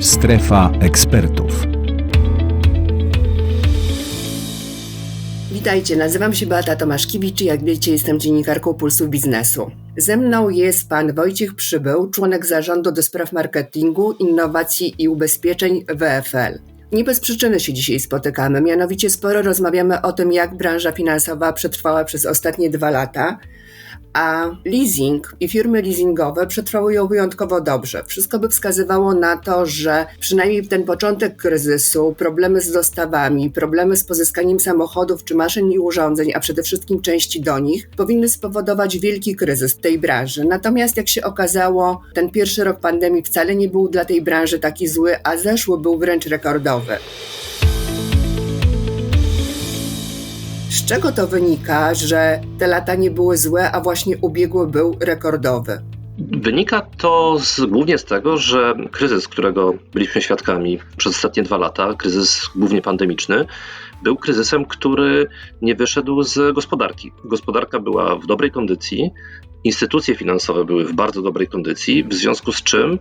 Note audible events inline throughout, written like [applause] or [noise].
Strefa ekspertów. Witajcie, nazywam się Beata Tomaszkiewicz i jak wiecie jestem dziennikarką Pulsu Biznesu. Ze mną jest pan Wojciech Przybył, członek zarządu do spraw marketingu, innowacji i ubezpieczeń WFL. Nie bez przyczyny się dzisiaj spotykamy, mianowicie sporo rozmawiamy o tym, jak branża finansowa przetrwała przez ostatnie dwa lata, a leasing i firmy leasingowe przetrwały wyjątkowo dobrze. Wszystko by wskazywało na to, że przynajmniej ten początek kryzysu, problemy z dostawami, problemy z pozyskaniem samochodów czy maszyn i urządzeń, a przede wszystkim części do nich, powinny spowodować wielki kryzys tej branży. Natomiast jak się okazało, ten pierwszy rok pandemii wcale nie był dla tej branży taki zły, a zeszły był wręcz rekordowy. Z czego to wynika, że te lata nie były złe, a właśnie ubiegły był rekordowy? Wynika to z, głównie z tego, że kryzys, którego byliśmy świadkami przez ostatnie dwa lata, kryzys głównie pandemiczny, był kryzysem, który nie wyszedł z gospodarki. Gospodarka była w dobrej kondycji, instytucje finansowe były w bardzo dobrej kondycji, w związku z czym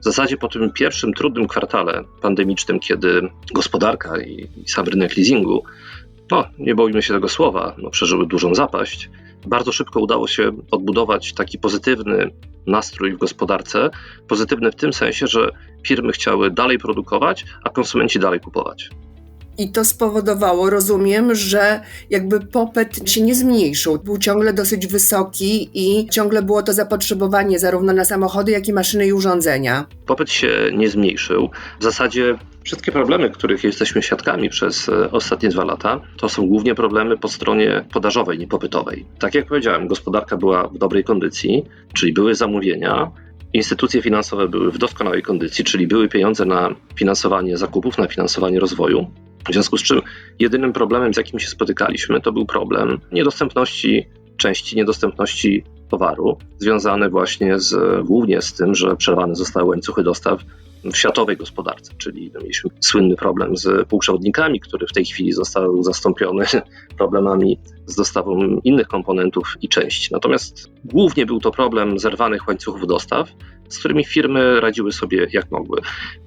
w zasadzie po tym pierwszym trudnym kwartale pandemicznym, kiedy gospodarka i, sam rynek leasingu no, nie boimy się tego słowa, no, przeżyły dużą zapaść. Bardzo szybko udało się odbudować taki pozytywny nastrój w gospodarce. Pozytywny w tym sensie, że firmy chciały dalej produkować, a konsumenci dalej kupować. I to spowodowało, rozumiem, że jakby popyt się nie zmniejszył. Był ciągle dosyć wysoki i ciągle było to zapotrzebowanie zarówno na samochody, jak i maszyny i urządzenia. Popyt się nie zmniejszył. W zasadzie wszystkie problemy, których jesteśmy świadkami przez e, ostatnie dwa lata, to są głównie problemy po stronie podażowej, nie popytowej. Tak jak powiedziałem, gospodarka była w dobrej kondycji, czyli były zamówienia, Instytucje finansowe były w doskonałej kondycji, czyli były pieniądze na finansowanie zakupów, na finansowanie rozwoju. W związku z czym jedynym problemem, z jakim się spotykaliśmy, to był problem niedostępności części, niedostępności towaru, związany właśnie z, głównie z tym, że przerwane zostały łańcuchy dostaw w światowej gospodarce, czyli no, mieliśmy słynny problem z półprzewodnikami, który w tej chwili został zastąpiony [laughs] problemami z dostawą innych komponentów i części. Natomiast głównie był to problem zerwanych łańcuchów dostaw, z którymi firmy radziły sobie jak mogły.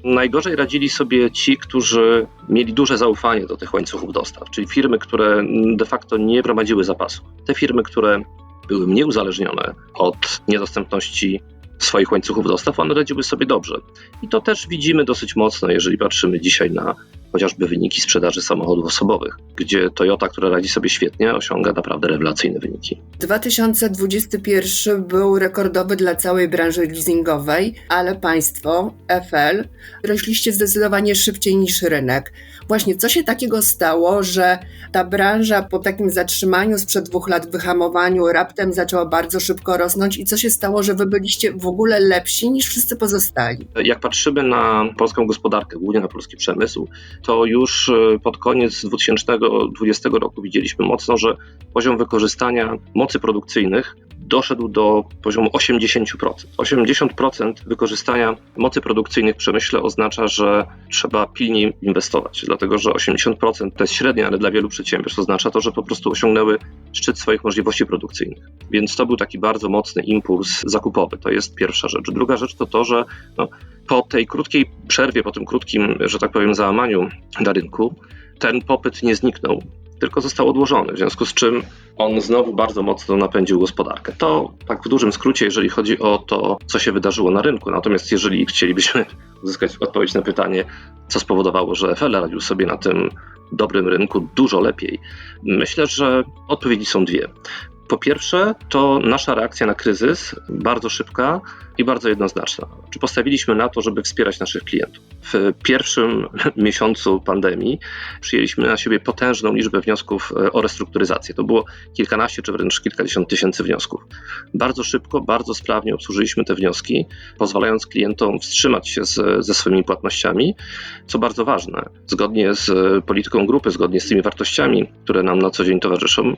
Najgorzej radzili sobie ci, którzy mieli duże zaufanie do tych łańcuchów dostaw, czyli firmy, które de facto nie prowadziły zapasu. Te firmy, które były mniej uzależnione od niedostępności swoich łańcuchów dostaw, one radziły sobie dobrze. I to też widzimy dosyć mocno, jeżeli patrzymy dzisiaj na chociażby wyniki sprzedaży samochodów osobowych, gdzie Toyota, która radzi sobie świetnie, osiąga naprawdę rewelacyjne wyniki. 2021 był rekordowy dla całej branży leasingowej, ale państwo, FL, rośliście zdecydowanie szybciej niż rynek. Właśnie co się takiego stało, że ta branża po takim zatrzymaniu sprzed dwóch lat, wyhamowaniu, raptem zaczęła bardzo szybko rosnąć i co się stało, że wy byliście w ogóle lepsi niż wszyscy pozostali? Jak patrzymy na polską gospodarkę, głównie na polski przemysł, to już e, pod koniec 2020 roku widzieliśmy mocno, że poziom wykorzystania mocy produkcyjnych doszedł do poziomu 80%. 80% wykorzystania mocy produkcyjnych w przemyśle oznacza, że trzeba pilniej inwestować, dlatego że 80% to jest średnia, ale dla wielu przedsiębiorstw oznacza to, że po prostu osiągnęły szczyt swoich możliwości produkcyjnych. Więc to był taki bardzo mocny impuls zakupowy. To jest pierwsza rzecz. Druga rzecz to to, że no, po tej krótkiej przerwie, po tym krótkim, że tak powiem, załamaniu na rynku, ten popyt nie zniknął tylko został odłożony, w związku z czym on znowu bardzo mocno napędził gospodarkę. To tak w dużym skrócie, jeżeli chodzi o to, co się wydarzyło na rynku. Natomiast jeżeli chcielibyśmy [laughs] uzyskać odpowiedź na pytanie, co spowodowało, że FL radził sobie na tym dobrym rynku dużo lepiej, myślę, że odpowiedzi są dwie. Po pierwsze, to nasza reakcja na kryzys, bardzo szybka i bardzo jednoznaczna. Czy postawiliśmy na to, żeby wspierać naszych klientów? W pierwszym [laughs] miesiącu pandemii przyjęliśmy na siebie potężną liczbę wniosków e, o restrukturyzację. To było kilkanaście czy wręcz kilkadziesiąt tysięcy wniosków. Bardzo szybko, bardzo sprawnie obsłużyliśmy te wnioski, pozwalając klientom wstrzymać się z, ze swoimi płatnościami, co bardzo ważne. Zgodnie z polityką grupy, zgodnie z tymi wartościami, które nam na co dzień towarzyszą,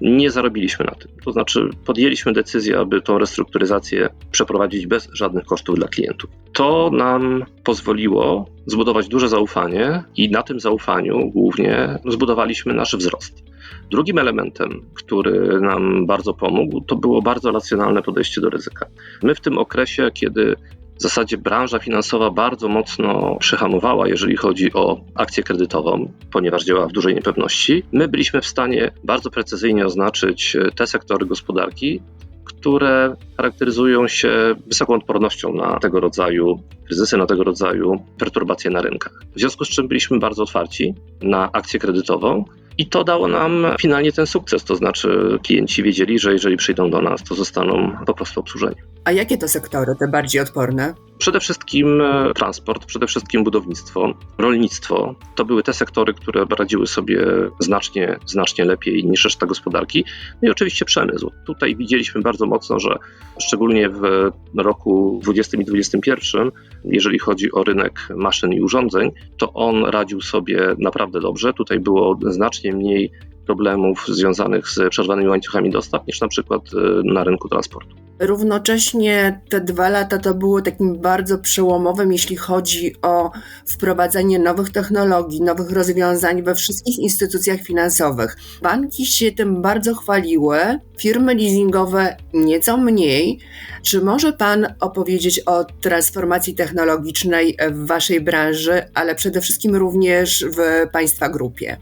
nie zarobiliśmy na tym. To znaczy, podjęliśmy decyzję, aby tą restrukturyzację przeprowadzić bez żadnych kosztów dla klientów. To nam pozwoliło zbudować duże zaufanie i na tym zaufaniu głównie zbudowaliśmy nasz wzrost. Drugim elementem, który nam bardzo pomógł, to było bardzo racjonalne podejście do ryzyka. My w tym okresie, kiedy w zasadzie branża finansowa bardzo mocno przyhamowała, jeżeli chodzi o akcję kredytową, ponieważ działała w dużej niepewności. My byliśmy w stanie bardzo precyzyjnie oznaczyć te sektory gospodarki, które charakteryzują się wysoką odpornością na tego rodzaju kryzysy, na tego rodzaju perturbacje na rynkach. W związku z czym byliśmy bardzo otwarci na akcję kredytową. I to dało nam finalnie ten sukces, to znaczy klienci wiedzieli, że jeżeli przyjdą do nas, to zostaną po prostu obsłużeni. A jakie to sektory, te bardziej odporne? Przede wszystkim e, transport, przede wszystkim budownictwo, rolnictwo. To były te sektory, które radziły sobie znacznie, znacznie lepiej niż reszta gospodarki. No i oczywiście przemysł. Tutaj widzieliśmy bardzo mocno, że szczególnie w roku 2020 i 2021, jeżeli chodzi o rynek maszyn i urządzeń, to on radził sobie naprawdę dobrze. Tutaj było znacznie mniej problemów związanych z przerwanymi łańcuchami dostaw niż na przykład e, na rynku transportu. Równocześnie te dwa lata to było takim bardzo przełomowym, jeśli chodzi o wprowadzenie nowych technologii, nowych rozwiązań we wszystkich instytucjach finansowych. Banki się tym bardzo chwaliły, firmy leasingowe nieco mniej. Czy może Pan opowiedzieć o transformacji technologicznej w Waszej branży, ale przede wszystkim również w Państwa grupie?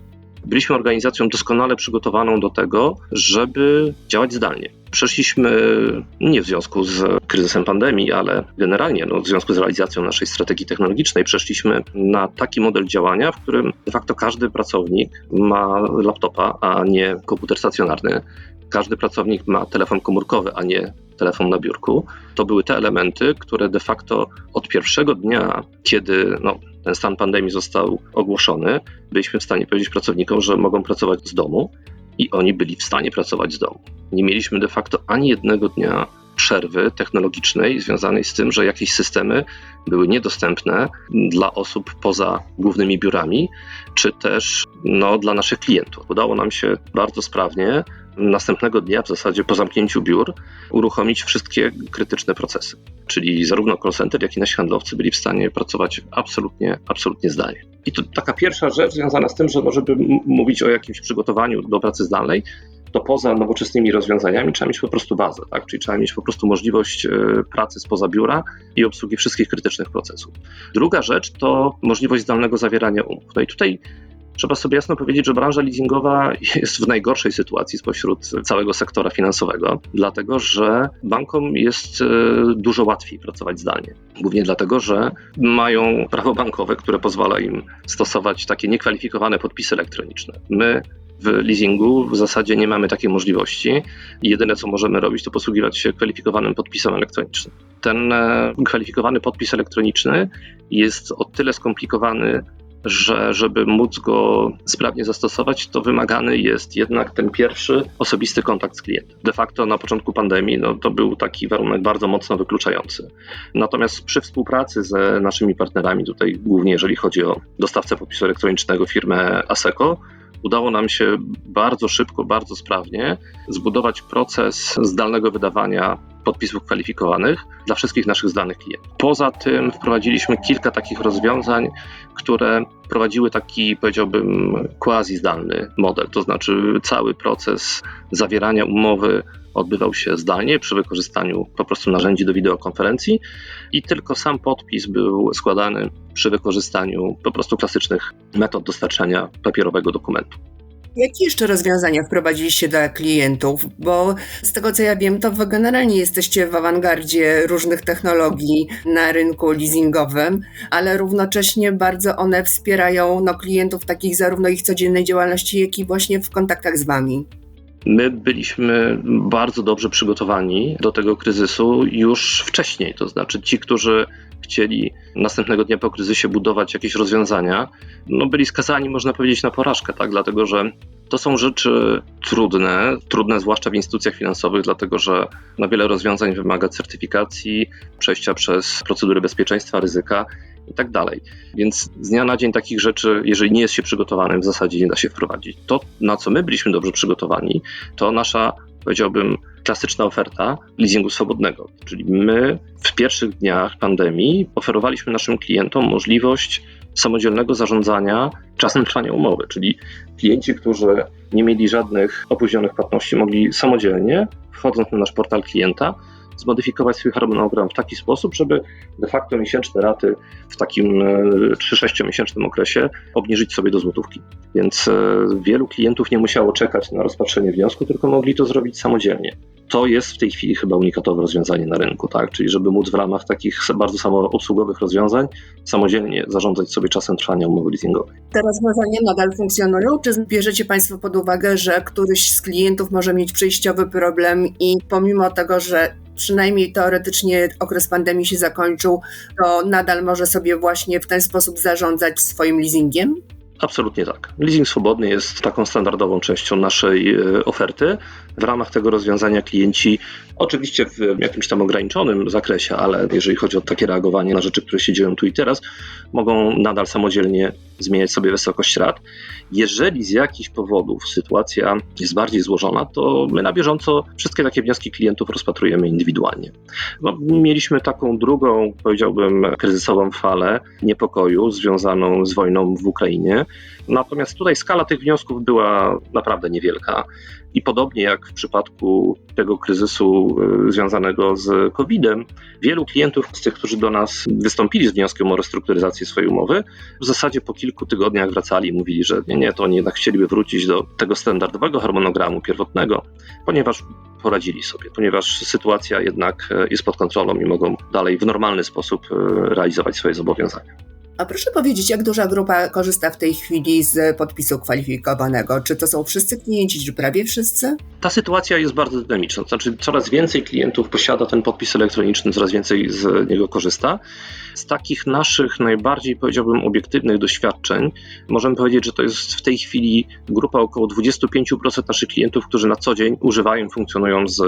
Byliśmy organizacją doskonale przygotowaną do tego, żeby działać zdalnie. Przeszliśmy nie w związku z kryzysem pandemii, ale generalnie no, w związku z realizacją naszej strategii technologicznej, przeszliśmy na taki model działania, w którym de facto każdy pracownik ma laptopa, a nie komputer stacjonarny. Każdy pracownik ma telefon komórkowy, a nie telefon na biurku. To były te elementy, które de facto od pierwszego dnia, kiedy no, ten stan pandemii został ogłoszony, byliśmy w stanie powiedzieć pracownikom, że mogą pracować z domu i oni byli w stanie pracować z domu. Nie mieliśmy de facto ani jednego dnia przerwy technologicznej związanej z tym, że jakieś systemy były niedostępne dla osób poza głównymi biurami, czy też no, dla naszych klientów. Udało nam się bardzo sprawnie następnego dnia, w zasadzie po zamknięciu biur, uruchomić wszystkie krytyczne procesy. Czyli zarówno call center, jak i nasi handlowcy byli w stanie pracować absolutnie, absolutnie zdalnie. I to taka pierwsza rzecz związana z tym, że no, żeby mówić o jakimś przygotowaniu do pracy zdalnej, to poza nowoczesnymi rozwiązaniami trzeba mieć po prostu bazę, tak? czyli trzeba mieć po prostu możliwość e, pracy spoza biura i obsługi wszystkich krytycznych procesów. Druga rzecz to możliwość zdalnego zawierania umów. No i tutaj Trzeba sobie jasno powiedzieć, że branża leasingowa jest w najgorszej sytuacji spośród całego sektora finansowego, dlatego że bankom jest e, dużo łatwiej pracować zdalnie. Głównie dlatego, że mają prawo bankowe, które pozwala im stosować takie niekwalifikowane podpisy elektroniczne. My w leasingu w zasadzie nie mamy takiej możliwości jedyne co możemy robić, to posługiwać się kwalifikowanym podpisem elektronicznym. Ten e, kwalifikowany podpis elektroniczny jest o tyle skomplikowany że żeby móc go sprawnie zastosować, to wymagany jest jednak ten pierwszy osobisty kontakt z klientem. De facto na początku pandemii no, to był taki warunek bardzo mocno wykluczający. Natomiast przy współpracy z naszymi partnerami, tutaj głównie jeżeli chodzi o dostawcę podpisu elektronicznego firmę ASECO, udało nam się bardzo szybko, bardzo sprawnie zbudować proces zdalnego wydawania podpisów kwalifikowanych dla wszystkich naszych zdalnych klientów. Poza tym wprowadziliśmy kilka takich rozwiązań, które prowadziły taki, powiedziałbym, quasi zdalny model, to znaczy cały proces zawierania umowy odbywał się zdalnie przy wykorzystaniu po prostu narzędzi do wideokonferencji i tylko sam podpis był składany przy wykorzystaniu po prostu klasycznych metod dostarczania papierowego dokumentu. Jakie jeszcze rozwiązania wprowadziliście dla klientów? Bo z tego co ja wiem, to wy generalnie jesteście w awangardzie różnych technologii na rynku leasingowym, ale równocześnie bardzo one wspierają no, klientów takich zarówno ich codziennej działalności, jak i właśnie w kontaktach z wami. My byliśmy bardzo dobrze przygotowani do tego kryzysu już wcześniej. To znaczy, ci, którzy chcieli następnego dnia po kryzysie budować jakieś rozwiązania, no byli skazani, można powiedzieć, na porażkę, tak? Dlatego, że to są rzeczy trudne, trudne zwłaszcza w instytucjach finansowych, dlatego że na wiele rozwiązań wymaga certyfikacji, przejścia przez procedury bezpieczeństwa, ryzyka i tak dalej. Więc z dnia na dzień takich rzeczy, jeżeli nie jest się przygotowanym, w zasadzie nie da się wprowadzić. To, na co my byliśmy dobrze przygotowani, to nasza, powiedziałbym, klasyczna oferta leasingu swobodnego. Czyli my w pierwszych dniach pandemii oferowaliśmy naszym klientom możliwość samodzielnego zarządzania czasem trwania umowy, czyli klienci, którzy nie mieli żadnych opóźnionych płatności, mogli samodzielnie, wchodząc na nasz portal klienta, zmodyfikować swój harmonogram w taki sposób, żeby de facto miesięczne raty w takim 3-6 miesięcznym okresie obniżyć sobie do złotówki. Więc wielu klientów nie musiało czekać na rozpatrzenie wniosku, tylko mogli to zrobić samodzielnie to jest w tej chwili chyba unikatowe rozwiązanie na rynku, tak? Czyli żeby móc w ramach takich bardzo samoobsługowych rozwiązań samodzielnie zarządzać sobie czasem trwania umowy leasingowej. Te rozwiązania nadal funkcjonują? Czy bierzecie Państwo pod uwagę, że któryś z klientów może mieć przejściowy problem i pomimo tego, że przynajmniej teoretycznie okres pandemii się zakończył, to nadal może sobie właśnie w ten sposób zarządzać swoim leasingiem? Absolutnie tak. Leasing swobodny jest taką standardową częścią naszej e, oferty. W ramach tego rozwiązania klienci, oczywiście w jakimś tam ograniczonym zakresie, ale jeżeli chodzi o takie reagowanie na rzeczy, które się dzieją tu i teraz, mogą nadal samodzielnie zmieniać sobie wysokość rat. Jeżeli z jakichś powodów sytuacja jest bardziej złożona, to my na bieżąco wszystkie takie wnioski klientów rozpatrujemy indywidualnie. No, mieliśmy taką drugą, powiedziałbym, kryzysową falę niepokoju związaną z wojną w Ukrainie. Natomiast tutaj skala tych wniosków była naprawdę niewielka. I podobnie jak w przypadku tego kryzysu e, związanego z COVID-em, wielu klientów z tych, którzy do nas wystąpili z wnioskiem o restrukturyzację swojej umowy, w zasadzie po kilku tygodniach wracali i mówili, że nie, nie, to oni jednak chcieliby wrócić do tego standardowego harmonogramu pierwotnego, ponieważ poradzili sobie, ponieważ sytuacja jednak e, jest pod kontrolą i mogą dalej w normalny sposób e, realizować swoje zobowiązania. A proszę powiedzieć, jak duża grupa korzysta w tej chwili z podpisu kwalifikowanego? Czy to są wszyscy klienci, czy prawie wszyscy? Ta sytuacja jest bardzo dynamiczna. Znaczy, coraz więcej klientów posiada ten podpis elektroniczny, coraz więcej z niego korzysta. Z takich naszych najbardziej, powiedziałbym, obiektywnych doświadczeń, możemy powiedzieć, że to jest w tej chwili grupa około 25% naszych klientów, którzy na co dzień używają, funkcjonują z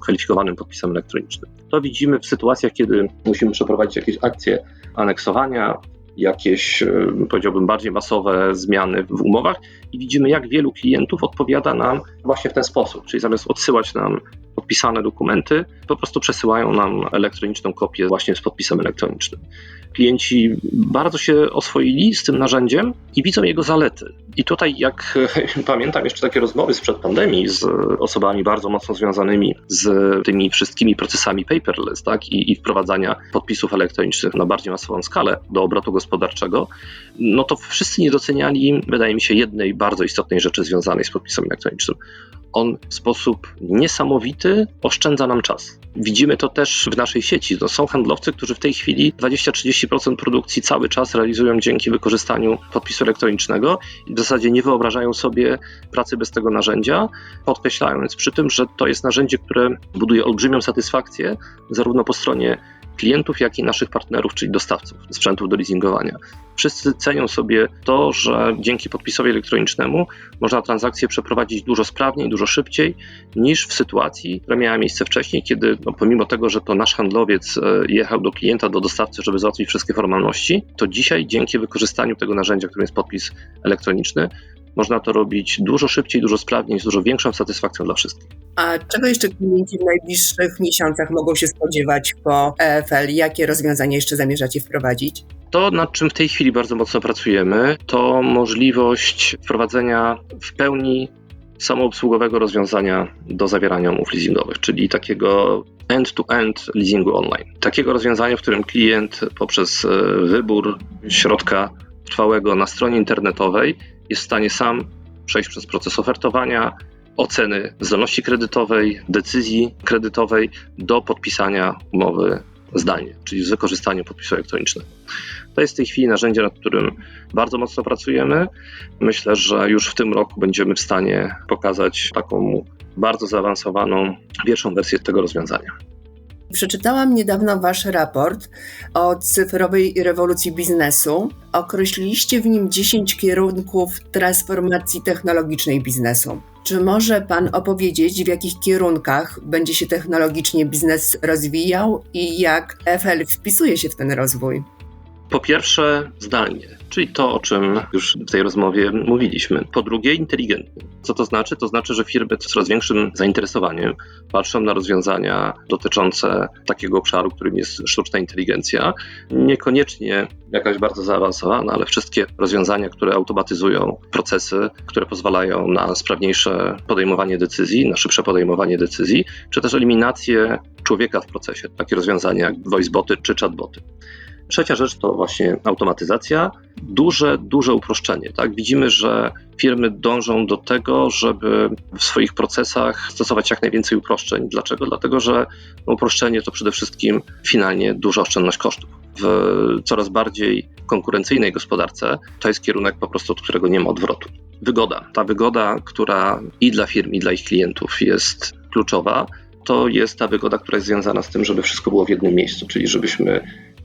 kwalifikowanym podpisem elektronicznym. To widzimy w sytuacjach, kiedy musimy przeprowadzić jakieś akcje aneksowania, jakieś, e, powiedziałbym, bardziej masowe zmiany w umowach i widzimy, jak wielu klientów odpowiada nam właśnie w ten sposób, czyli zamiast odsyłać nam podpisane dokumenty, po prostu przesyłają nam elektroniczną kopię właśnie z podpisem elektronicznym. Klienci bardzo się oswoili z tym narzędziem i widzą jego zalety. I tutaj, jak [laughs] pamiętam jeszcze takie rozmowy sprzed pandemii z osobami bardzo mocno związanymi z tymi wszystkimi procesami paperless tak, i, i wprowadzania podpisów elektronicznych na bardziej masową skalę do obrotu gospodarczego, no to wszyscy nie doceniali, wydaje mi się, jednej bardzo istotnej rzeczy związanej z podpisem elektronicznym on w sposób niesamowity oszczędza nam czas. Widzimy to też w naszej sieci. To są handlowcy, którzy w tej chwili 20-30% produkcji cały czas realizują dzięki wykorzystaniu podpisu elektronicznego i w zasadzie nie wyobrażają sobie pracy bez tego narzędzia, podkreślając przy tym, że to jest narzędzie, które buduje olbrzymią satysfakcję zarówno po stronie klientów, jak i naszych partnerów, czyli dostawców sprzętów do leasingowania. Wszyscy cenią sobie to, że dzięki podpisowi elektronicznemu można transakcję przeprowadzić dużo sprawniej, dużo szybciej niż w sytuacji, która miała miejsce wcześniej, kiedy no, pomimo tego, że to nasz handlowiec e, jechał do klienta, do dostawcy, żeby załatwić wszystkie formalności, to dzisiaj dzięki wykorzystaniu tego narzędzia, którym jest podpis elektroniczny, można to robić dużo szybciej, dużo sprawniej, z dużo większą satysfakcją dla wszystkich. A czego jeszcze klienci w najbliższych miesiącach mogą się spodziewać po EFL? Jakie rozwiązania jeszcze zamierzacie wprowadzić? To, nad czym w tej chwili bardzo mocno pracujemy, to możliwość wprowadzenia w pełni samoobsługowego rozwiązania do zawierania umów leasingowych, czyli takiego end-to-end leasingu online. Takiego rozwiązania, w którym klient poprzez e, wybór środka trwałego na stronie internetowej jest w stanie sam przejść przez proces ofertowania, oceny zdolności kredytowej, decyzji kredytowej do podpisania umowy zdalnie, czyli z wykorzystaniem podpisu elektronicznego. To jest w tej chwili narzędzie, nad którym bardzo mocno pracujemy. Myślę, że już w tym roku będziemy w stanie pokazać taką bardzo zaawansowaną pierwszą wersję tego rozwiązania. Przeczytałam niedawno Wasz raport o cyfrowej rewolucji biznesu. Określiliście w nim 10 kierunków transformacji technologicznej biznesu. Czy może Pan opowiedzieć, w jakich kierunkach będzie się technologicznie biznes rozwijał i jak FL wpisuje się w ten rozwój? Po pierwsze, zdalnie, czyli to, o czym już w tej rozmowie mówiliśmy. Po drugie, inteligentnie. Co to znaczy? To znaczy, że firmy z coraz większym zainteresowaniem patrzą na rozwiązania dotyczące takiego obszaru, którym jest sztuczna inteligencja. Niekoniecznie jakaś bardzo zaawansowana, ale wszystkie rozwiązania, które automatyzują procesy, które pozwalają na sprawniejsze podejmowanie decyzji, na szybsze podejmowanie decyzji, czy też eliminację człowieka w procesie, takie rozwiązania jak voiceboty czy chatboty. Trzecia rzecz to właśnie automatyzacja, duże, duże uproszczenie. Tak? Widzimy, że firmy dążą do tego, żeby w swoich procesach stosować jak najwięcej uproszczeń. Dlaczego? Dlatego, że uproszczenie to przede wszystkim finalnie duża oszczędność kosztów. W coraz bardziej konkurencyjnej gospodarce to jest kierunek po prostu, od którego nie ma odwrotu. Wygoda. Ta wygoda, która i dla firm, i dla ich klientów jest kluczowa, to jest ta wygoda, która jest związana z tym, żeby wszystko było w jednym miejscu, czyli żebyśmy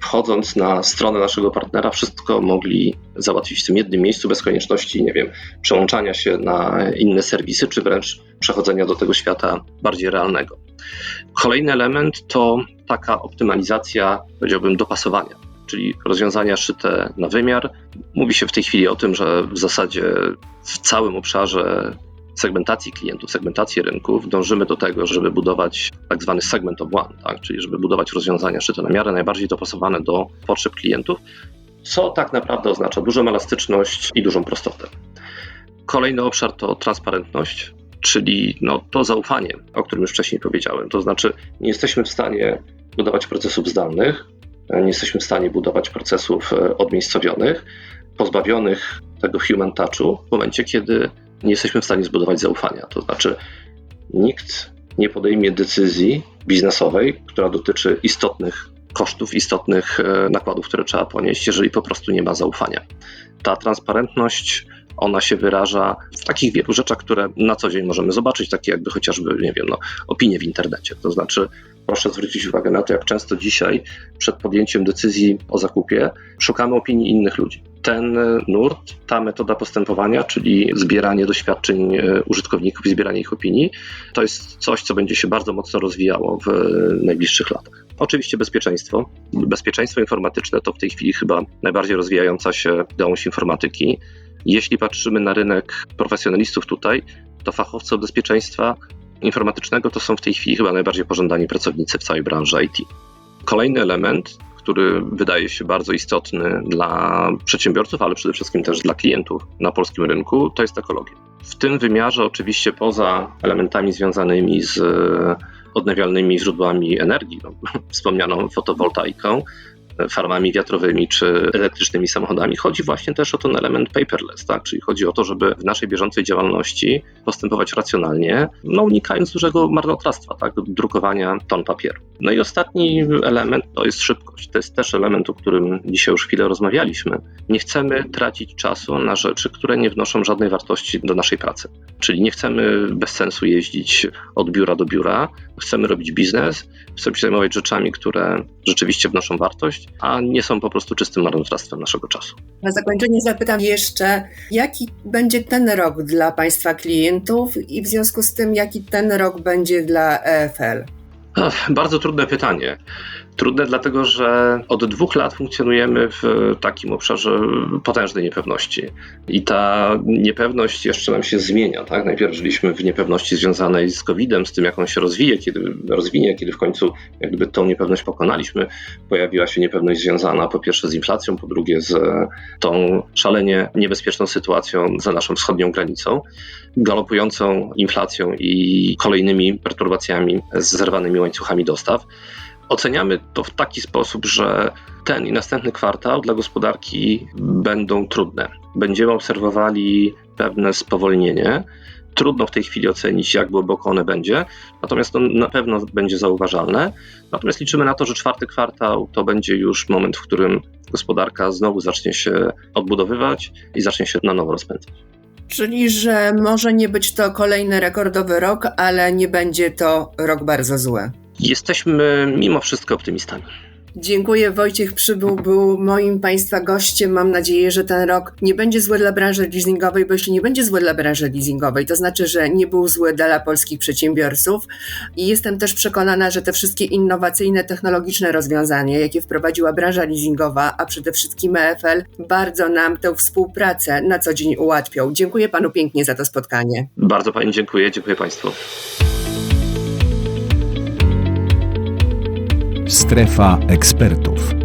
wchodząc na stronę naszego partnera, wszystko mogli załatwić w tym jednym miejscu bez konieczności, nie wiem, przełączania się na inne serwisy, czy wręcz przechodzenia do tego świata bardziej realnego. Kolejny element to taka optymalizacja, powiedziałbym, dopasowania, czyli rozwiązania szyte na wymiar. Mówi się w tej chwili o tym, że w zasadzie w całym obszarze segmentacji klientów, segmentacji rynków, dążymy do tego, żeby budować tak zwany segment of one, tak? czyli żeby budować rozwiązania szyte na miarę, najbardziej dopasowane do potrzeb klientów, co tak naprawdę oznacza dużą elastyczność i dużą prostotę. Kolejny obszar to transparentność, czyli no, to zaufanie, o którym już wcześniej powiedziałem. To znaczy, nie jesteśmy w stanie budować procesów zdalnych, nie jesteśmy w stanie budować procesów e, odmiejscowionych, pozbawionych tego human touchu w momencie, kiedy nie jesteśmy w stanie zbudować zaufania. To znaczy, nikt nie podejmie decyzji biznesowej, która dotyczy istotnych kosztów, istotnych e, nakładów, które trzeba ponieść, jeżeli po prostu nie ma zaufania. Ta transparentność, ona się wyraża w takich wielu rzeczach, które na co dzień możemy zobaczyć, takie jakby chociażby, nie wiem, no, opinie w internecie. To znaczy, proszę zwrócić uwagę na to, jak często dzisiaj przed podjęciem decyzji o zakupie szukamy opinii innych ludzi ten nurt, ta metoda postępowania, czyli zbieranie doświadczeń e, użytkowników i zbieranie ich opinii, to jest coś, co będzie się bardzo mocno rozwijało w najbliższych latach. Oczywiście bezpieczeństwo. Bezpieczeństwo informatyczne to w tej chwili chyba najbardziej rozwijająca się gałąź informatyki. Jeśli patrzymy na rynek profesjonalistów tutaj, to fachowcy od bezpieczeństwa informatycznego to są w tej chwili chyba najbardziej pożądani pracownicy w całej branży IT. Kolejny element który wydaje się bardzo istotny dla przedsiębiorców, ale przede wszystkim też dla klientów na polskim rynku, to jest ekologia. W tym wymiarze, oczywiście, poza elementami związanymi z odnawialnymi źródłami energii, no, [laughs] wspomnianą fotowoltaiką, farmami wiatrowymi czy elektrycznymi samochodami. Chodzi właśnie też o ten element paperless, tak? czyli chodzi o to, żeby w naszej bieżącej działalności postępować racjonalnie, no unikając dużego marnotrawstwa, tak? drukowania ton papieru. No i ostatni element to jest szybkość. To jest też element, o którym dzisiaj już chwilę rozmawialiśmy. Nie chcemy tracić czasu na rzeczy, które nie wnoszą żadnej wartości do naszej pracy. Czyli nie chcemy bez sensu jeździć od biura do biura, chcemy robić biznes, chcemy się zajmować rzeczami, które rzeczywiście wnoszą wartość, a nie są po prostu czystym marnotrawstwem naszego czasu. Na zakończenie zapytam jeszcze, jaki będzie ten rok dla Państwa klientów i w związku z tym, jaki ten rok będzie dla EFL? Bardzo trudne pytanie. Trudne dlatego, że od dwóch lat funkcjonujemy w takim obszarze potężnej niepewności. I ta niepewność jeszcze nam się zmienia. Tak? Najpierw żyliśmy w niepewności związanej z COVID-em, z tym, jak on się rozwije, kiedy rozwinie, kiedy w końcu jakby tą niepewność pokonaliśmy. Pojawiła się niepewność związana po pierwsze z inflacją, po drugie z tą szalenie niebezpieczną sytuacją za naszą wschodnią granicą, galopującą inflacją i kolejnymi perturbacjami z zerwanymi łańcuchami dostaw. Oceniamy to w taki sposób, że ten i następny kwartał dla gospodarki będą trudne. Będziemy obserwowali pewne spowolnienie. Trudno w tej chwili ocenić, jak głęboko one będzie, natomiast to na pewno będzie zauważalne. Natomiast liczymy na to, że czwarty kwartał to będzie już moment, w którym gospodarka znowu zacznie się odbudowywać i zacznie się na nowo rozpędzać. Czyli, że może nie być to kolejny rekordowy rok, ale nie będzie to rok bardzo zły. Jesteśmy mimo wszystko optymistami. Dziękuję. Wojciech Przybył był moim Państwa gościem. Mam nadzieję, że ten rok nie będzie zły dla branży leasingowej, bo jeśli nie będzie zły dla branży leasingowej, to znaczy, że nie był zły dla polskich przedsiębiorców. I jestem też przekonana, że te wszystkie innowacyjne, technologiczne rozwiązania, jakie wprowadziła branża leasingowa, a przede wszystkim EFL, bardzo nam tę współpracę na co dzień ułatwią. Dziękuję Panu pięknie za to spotkanie. Bardzo Pani dziękuję. Dziękuję Państwu. Strefa ekspertów.